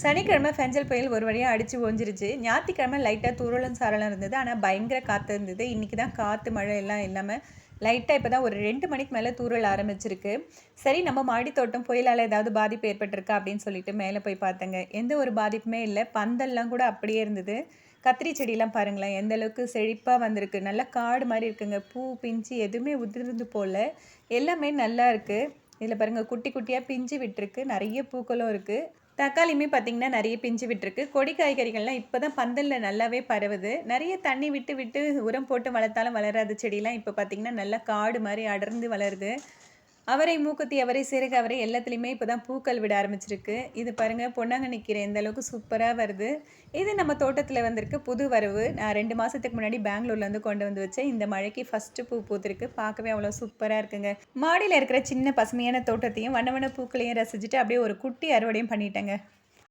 சனிக்கிழமை ஃபெஞ்சல் புயல் ஒரு வழியாக அடித்து ஓஞ்சிருச்சு. ஞாயிற்றுக்கிழமை லைட்டாக தூரலும் சாரலாம் இருந்தது. ஆனால் பயங்கர காற்று இருந்தது. இன்றைக்கி தான் காற்று மழை எல்லாம் இல்லாமல் லைட்டாக இப்போ தான் ஒரு ரெண்டு மணிக்கு மேலே தூரல் ஆரம்பிச்சிருக்கு. சரி நம்ம மாடித்தோட்டம் புயலால் ஏதாவது பாதிப்பு ஏற்பட்டிருக்கா அப்படின்னு சொல்லிட்டு மேலே போய் பார்த்தேங்க. எந்த ஒரு பாதிப்புமே இல்லை. பந்தல்லாம் கூட அப்படியே இருந்தது. கத்திரி செடியெலாம் பாருங்களேன். எந்த அளவுக்கு செழிப்பாக வந்திருக்கு. நல்லா காடு மாதிரி இருக்குங்க. பூ பிஞ்சு எதுவுமே உதிர்ந்து போல். எல்லாமே நல்லா இருக்குது இதில் பாருங்கள் குட்டி குட்டியாக பிஞ்சு விட்டுருக்கு. நிறைய பூக்களும் இருக்குது தக்காளியுமே பார்த்திங்கன்னா நிறைய பிஞ்சு விட்டுருக்கு. கொடி காய்கறிகள்லாம் இப்போ தான் பந்தலில் நல்லாவே பரவுது. நிறைய தண்ணி விட்டு விட்டு உரம் போட்டு வளர்த்தாலும் வளராத. செடியெலாம் இப்போ பார்த்திங்கன்னா நல்லா காடு மாதிரி அடர்ந்து வளருது. அவரை மூக்குத்தி அவரை சிறுகு அவரை எல்லாத்துலேயுமே இப்போ தான் பூக்கள் விட ஆரம்பிச்சிருக்கு. இது பாருங்கள் பொன்னாங்க நிற்கிறேன் எந்த அளவுக்கு சூப்பராக வருது. இது நம்ம தோட்டத்தில் வந்திருக்கு புது வரவு. நான் ரெண்டு மாதத்துக்கு முன்னாடி பெங்களூர்லேருந்து கொண்டு வந்து வச்சேன். இந்த மழைக்கு ஃபஸ்ட்டு பூ பூத்திருக்கு. பார்க்கவே அவ்வளோ சூப்பராக இருக்குங்க. மாடியில் இருக்கிற சின்ன பசுமையான தோட்டத்தையும் வண்ண வண்ண பூக்களையும் ரசிச்சுட்டு அப்படியே ஒரு குட்டி அறுவடையும் பண்ணிட்டேங்க.